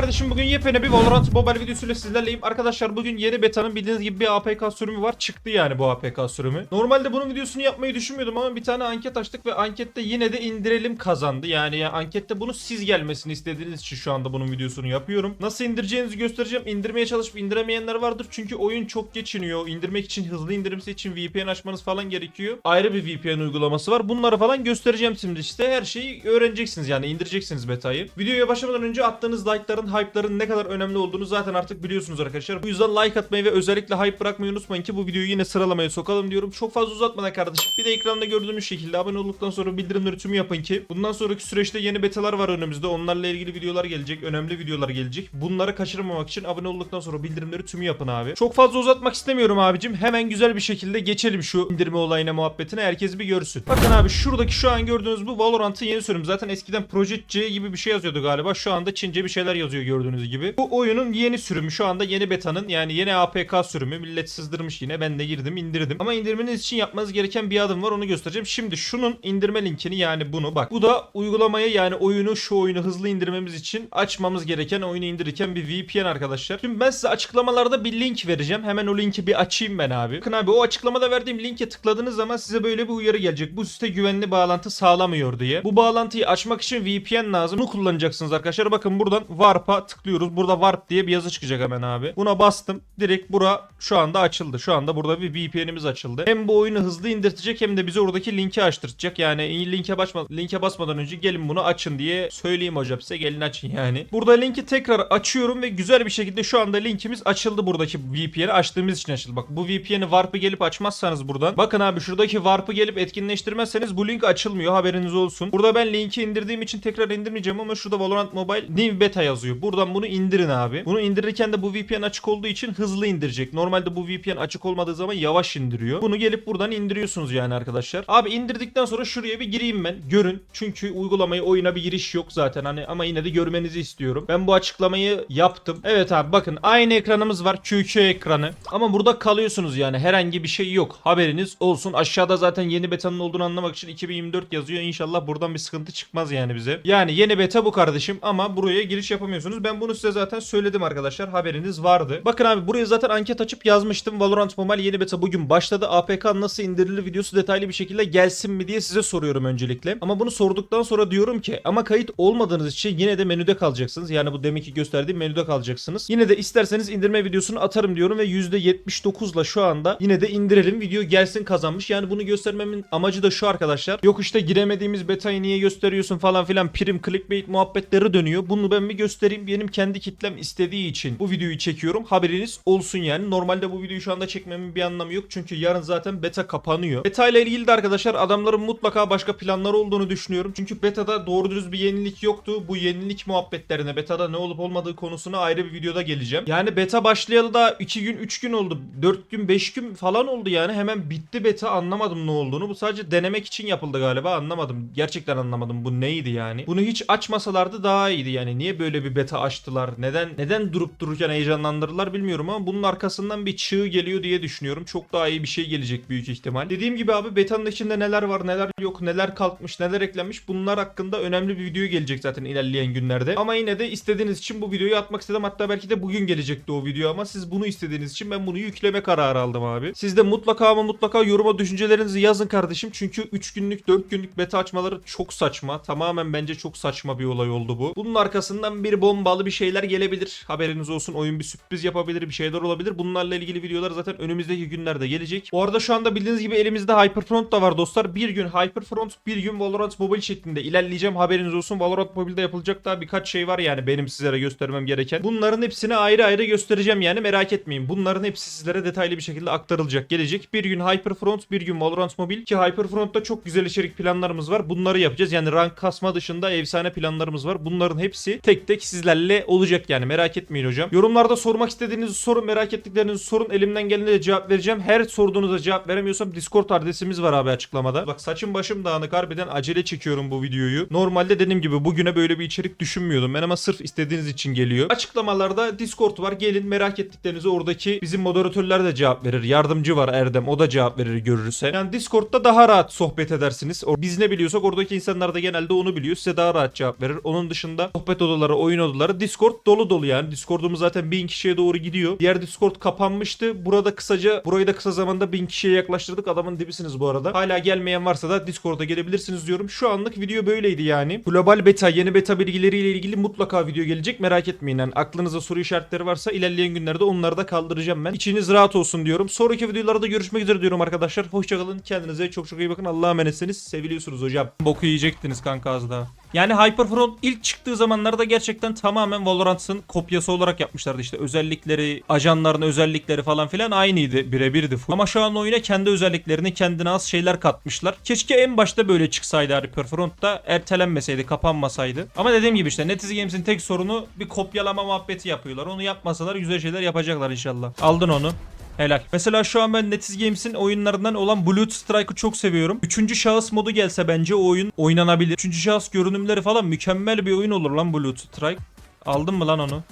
kardeşim bugün yepyeni bir Valorant Mobile videosuyla sizlerleyim. Arkadaşlar bugün yeni betanın bildiğiniz gibi bir APK sürümü var. Çıktı yani bu APK sürümü. Normalde bunun videosunu yapmayı düşünmüyordum ama bir tane anket açtık ve ankette yine de indirelim kazandı. Yani ya ankette bunu siz gelmesini istediğiniz için şu anda bunun videosunu yapıyorum. Nasıl indireceğinizi göstereceğim. İndirmeye çalışıp indiremeyenler vardır. Çünkü oyun çok geç iniyor. İndirmek için hızlı indirimsi için VPN açmanız falan gerekiyor. Ayrı bir VPN uygulaması var. Bunları falan göstereceğim şimdi işte. Her şeyi öğreneceksiniz yani indireceksiniz betayı. Videoya başlamadan önce attığınız like'ların, hype'ların ne kadar önemli olduğunu zaten artık biliyorsunuz arkadaşlar. Bu yüzden like atmayı ve özellikle hype bırakmayı unutmayın ki bu videoyu yine sıralamaya sokalım diyorum. Çok fazla uzatmadan kardeşim. Bir de ekranda gördüğünüz şekilde abone olduktan sonra bildirimleri tümü yapın ki bundan sonraki süreçte yeni betalar var önümüzde. Onlarla ilgili videolar gelecek. Önemli videolar gelecek. Bunları kaçırmamak için abone olduktan sonra bildirimleri tümü yapın abi. Çok fazla uzatmak istemiyorum abicim. Hemen güzel bir şekilde geçelim şu indirme olayına muhabbetine. Herkes bir görsün. Bakın abi şuradaki şu an gördüğünüz bu Valorant'ın yeni sürümü. Zaten eskiden Project C gibi bir şey yazıyordu galiba. Şu anda Çince bir şeyler yazıyor gördüğünüz gibi. Bu oyunun yeni sürümü. Şu anda yeni betanın yani yeni APK sürümü. Millet sızdırmış yine. Ben de girdim indirdim. Ama indirmeniz için yapmanız gereken bir adım var. Onu göstereceğim. Şimdi şunun indirme linkini yani bunu bak. Bu da uygulamayı yani oyunu şu oyunu hızlı indirmemiz için açmamız gereken oyunu indirirken bir VPN arkadaşlar. Şimdi ben size açıklamalarda bir link vereceğim. Hemen o linki bir açayım ben abi. Bakın abi o açıklamada verdiğim linke tıkladığınız zaman size böyle bir uyarı gelecek. Bu site güvenli bağlantı sağlamıyor diye. Bu bağlantıyı açmak için VPN lazım. Bunu kullanacaksınız arkadaşlar. Bakın buradan Warp'a tıklıyoruz. Burada Warp diye bir yazı çıkacak hemen abi. Buna bastım. Direkt bura şu anda açıldı. Şu anda burada bir VPN'imiz açıldı. Hem bu oyunu hızlı indirtecek hem de bize oradaki linki açtıracak. Yani linke basma, linke basmadan önce gelin bunu açın diye söyleyeyim hocam size. Gelin açın yani. Burada linki tekrar açıyorum ve güzel bir şekilde şu anda linkimiz açıldı buradaki VPN'i açtığımız için açıldı. Bak bu VPN'i Warp'ı gelip açmazsanız buradan. Bakın abi şuradaki Warp'ı gelip etkinleştirmezseniz bu link açılmıyor. Haberiniz olsun. Burada ben linki indirdiğim için tekrar indirmeyeceğim ama şurada Valorant Mobile New Beta yazıyor. Buradan bunu indirin abi. Bunu indirirken de bu VPN açık olduğu için hızlı indirecek. Normalde bu VPN açık olmadığı zaman yavaş indiriyor. Bunu gelip buradan indiriyorsunuz yani arkadaşlar. Abi indirdikten sonra şuraya bir gireyim ben. Görün. Çünkü uygulamayı oyuna bir giriş yok zaten hani ama yine de görmenizi istiyorum. Ben bu açıklamayı yaptım. Evet abi bakın aynı ekranımız var. QQ ekranı. Ama burada kalıyorsunuz yani herhangi bir şey yok. Haberiniz olsun. Aşağıda zaten yeni betanın olduğunu anlamak için 2024 yazıyor. İnşallah buradan bir sıkıntı çıkmaz yani bize. Yani yeni beta bu kardeşim ama buraya giriş yapamıyorsunuz. Ben bunu size zaten söyledim arkadaşlar. Haberiniz vardı. Bakın abi buraya zaten anket açıp yazmıştım. Valorant Mobile yeni beta bugün başladı. APK nasıl indirilir videosu detaylı bir şekilde gelsin mi diye size soruyorum öncelikle. Ama bunu sorduktan sonra diyorum ki ama kayıt olmadığınız için yine de menüde kalacaksınız. Yani bu deminki gösterdiğim menüde kalacaksınız. Yine de isterseniz indirme videosunu atarım diyorum ve %79'la şu anda yine de indirelim. Video gelsin kazanmış. Yani bunu göstermemin amacı da şu arkadaşlar. Yok işte giremediğimiz betayı niye gösteriyorsun falan filan prim clickbait muhabbetleri dönüyor. Bunu ben bir göstereyim. Benim kendi kitlem istediği için bu videoyu çekiyorum. Haberiniz olsun yani. Normalde bu videoyu şu anda çekmemin bir anlamı yok. Çünkü yarın zaten beta kapanıyor. Beta ile ilgili de arkadaşlar adamların mutlaka başka planları olduğunu düşünüyorum. Çünkü beta'da doğru dürüst bir yenilik yoktu. Bu yenilik muhabbetlerine beta'da ne olup olmadığı konusuna ayrı bir videoda geleceğim. Yani beta başlayalı da 2 gün 3 gün oldu. 4 gün 5 gün falan oldu yani. Hemen bitti beta anlamadım ne olduğunu. Bu sadece denemek için yapıldı galiba anlamadım. Gerçekten anlamadım bu neydi yani. Bunu hiç açmasalardı daha iyiydi yani. Niye böyle bir beta açtılar? Neden neden durup dururken heyecanlandırdılar bilmiyorum ama bunun arkasından bir çığ geliyor diye düşünüyorum. Çok daha iyi bir şey gelecek büyük ihtimal. Dediğim gibi abi betanın içinde neler var neler yok neler kalkmış neler eklenmiş bunlar hakkında önemli bir video gelecek zaten ilerleyen günlerde. Ama yine de istediğiniz için bu videoyu atmak istedim. Hatta belki de bugün gelecekti o video ama siz bunu istediğiniz için ben bunu yükleme kararı aldım abi. Siz de mutlaka ama mutlaka yoruma düşüncelerinizi yazın kardeşim. Çünkü 3 günlük 4 günlük beta açmaları çok saçma. Tamamen bence çok saçma bir olay oldu bu. Bunun arkasından bir bombalı bir şeyler gelebilir. Haberiniz olsun. Oyun bir sürpriz yapabilir. Bir şeyler olabilir. Bunlarla ilgili videolar zaten önümüzdeki günlerde gelecek. Bu arada şu anda bildiğiniz gibi elimizde Hyperfront da var dostlar. Bir gün Hyperfront, bir gün Valorant Mobile şeklinde ilerleyeceğim. Haberiniz olsun. Valorant Mobile'de yapılacak daha birkaç şey var yani benim sizlere göstermem gereken. Bunların hepsini ayrı ayrı göstereceğim yani merak etmeyin. Bunların hepsi sizlere detaylı bir şekilde aktarılacak. Gelecek bir gün Hyperfront, bir gün Valorant Mobile ki Hyperfront'ta çok güzel içerik planlarımız var. Bunları yapacağız. Yani rank kasma dışında efsane planlarımız var. Bunların hepsi tek tek sizlerle olacak yani merak etmeyin hocam. Yorumlarda sormak istediğinizi sorun, merak ettiklerinizi sorun. Elimden geldiğince cevap vereceğim. Her sorduğunuza cevap veremiyorsam Discord adresimiz var abi açıklamada. Bak saçım başım dağınık harbiden acele çekiyorum bu videoyu. Normalde dediğim gibi bugüne böyle bir içerik düşünmüyordum ben ama sırf istediğiniz için geliyor. Açıklamalarda Discord var. Gelin merak ettiklerinizi oradaki bizim moderatörler de cevap verir. Yardımcı var Erdem. O da cevap verir görürse. Yani Discord'da daha rahat sohbet edersiniz. Biz ne biliyorsak oradaki insanlar da genelde onu biliyor. Size daha rahat cevap verir. Onun dışında sohbet odaları, oyun odaları. Discord dolu dolu yani. Discord'umuz zaten 1000 kişiye doğru gidiyor. Diğer Discord kapanmıştı. Burada kısaca burayı da kısa zamanda 1000 kişiye yaklaştırdık. Adamın dibisiniz bu arada. Hala gelmeyen varsa da Discord'a gelebilirsiniz diyorum. Şu anlık video böyleydi yani. Global beta, yeni beta bilgileriyle ilgili mutlaka video gelecek. Merak etmeyin. Yani aklınızda soru işaretleri varsa ilerleyen günlerde onları da kaldıracağım ben. İçiniz rahat olsun diyorum. Sonraki videolarda görüşmek üzere diyorum arkadaşlar. Hoşçakalın. Kendinize çok çok iyi bakın. Allah'a emanetsiniz. Seviliyorsunuz hocam. Boku yiyecektiniz kanka az daha. Yani Hyperfront ilk çıktığı zamanlarda gerçekten tamamen Valorant'ın kopyası olarak yapmışlardı işte özellikleri, ajanların özellikleri falan filan aynıydı birebirdi. Ama şu an oyuna kendi özelliklerini kendine az şeyler katmışlar. Keşke en başta böyle çıksaydı Hyperfront da ertelenmeseydi, kapanmasaydı. Ama dediğim gibi işte NetEase Games'in tek sorunu bir kopyalama muhabbeti yapıyorlar. Onu yapmasalar güzel şeyler yapacaklar inşallah. Aldın onu. Helal. Mesela şu an ben NetEase Games'in oyunlarından olan Blood Strike'ı çok seviyorum. Üçüncü şahıs modu gelse bence o oyun oynanabilir. Üçüncü şahıs görünümleri falan mükemmel bir oyun olur lan Blood Strike. Aldın mı lan onu?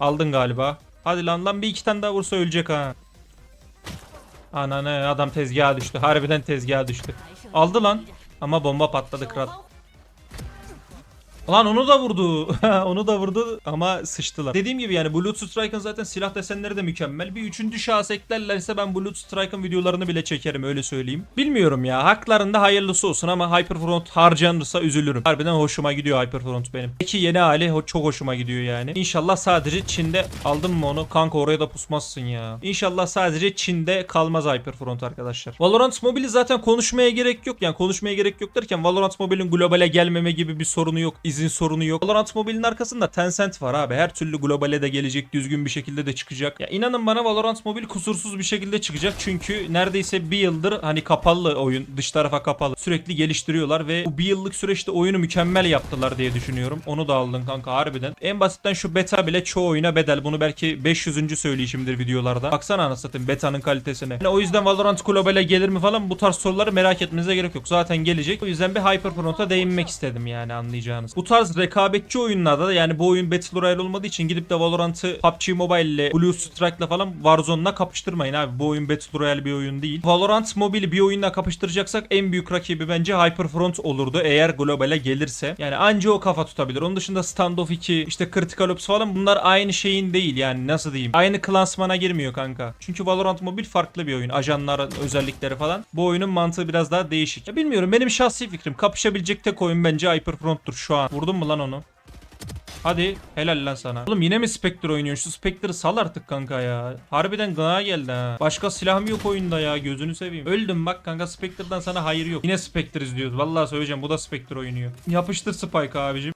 Aldın galiba. Hadi lan lan bir iki tane daha vursa ölecek ha. Ananı adam tezgaha düştü. Harbiden tezgaha düştü. Aldı lan. Ama bomba patladı kral. Lan onu da vurdu. onu da vurdu ama sıçtılar. Dediğim gibi yani Blood Strike'ın zaten silah desenleri de mükemmel. Bir üçüncü şahıs eklerlerse ben Blood Strike'ın videolarını bile çekerim öyle söyleyeyim. Bilmiyorum ya haklarında hayırlısı olsun ama Hyperfront harcanırsa üzülürüm. Harbiden hoşuma gidiyor Hyperfront benim. Peki yeni hali çok hoşuma gidiyor yani. İnşallah sadece Çin'de aldın mı onu? Kanka oraya da pusmazsın ya. İnşallah sadece Çin'de kalmaz Hyperfront arkadaşlar. Valorant Mobile'i zaten konuşmaya gerek yok. Yani konuşmaya gerek yok derken Valorant Mobile'in globale gelmeme gibi bir sorunu yok. izin sorunu yok. Valorant Mobile'in arkasında Tencent var abi. Her türlü globale de gelecek. Düzgün bir şekilde de çıkacak. Ya inanın bana Valorant Mobile kusursuz bir şekilde çıkacak. Çünkü neredeyse bir yıldır hani kapalı oyun. Dış tarafa kapalı. Sürekli geliştiriyorlar ve bu bir yıllık süreçte oyunu mükemmel yaptılar diye düşünüyorum. Onu da aldın kanka harbiden. En basitten şu beta bile çoğu oyuna bedel. Bunu belki 500. söyleyişimdir videolarda. Baksana anasını satayım betanın kalitesine. Yani o yüzden Valorant globale gelir mi falan bu tarz soruları merak etmenize gerek yok. Zaten gelecek. O yüzden bir Hyperfront'a değinmek istedim yani anlayacağınız. Bu tarz rekabetçi oyunlarda da yani bu oyun Battle Royale olmadığı için gidip de Valorant'ı PUBG Mobile ile Blue Strike'la falan Warzone'la kapıştırmayın abi. Bu oyun Battle Royale bir oyun değil. Valorant Mobile bir oyunla kapıştıracaksak en büyük rakibi bence Hyperfront olurdu eğer globale gelirse. Yani anca o kafa tutabilir. Onun dışında Standoff 2, işte Critical Ops falan bunlar aynı şeyin değil yani nasıl diyeyim. Aynı klasmana girmiyor kanka. Çünkü Valorant Mobile farklı bir oyun. Ajanların özellikleri falan. Bu oyunun mantığı biraz daha değişik. Ya bilmiyorum benim şahsi fikrim. Kapışabilecek tek oyun bence Hyperfront'tur şu an. Vurdun mu lan onu? Hadi helal lan sana. Oğlum yine mi Spectre oynuyorsun? Şu Spectre'ı sal artık kanka ya. Harbiden gına geldi ha. Başka silahım yok oyunda ya. Gözünü seveyim. Öldüm bak kanka Spectre'dan sana hayır yok. Yine Spectre izliyoruz. Vallahi söyleyeceğim bu da Spectre oynuyor. Yapıştır Spike abicim.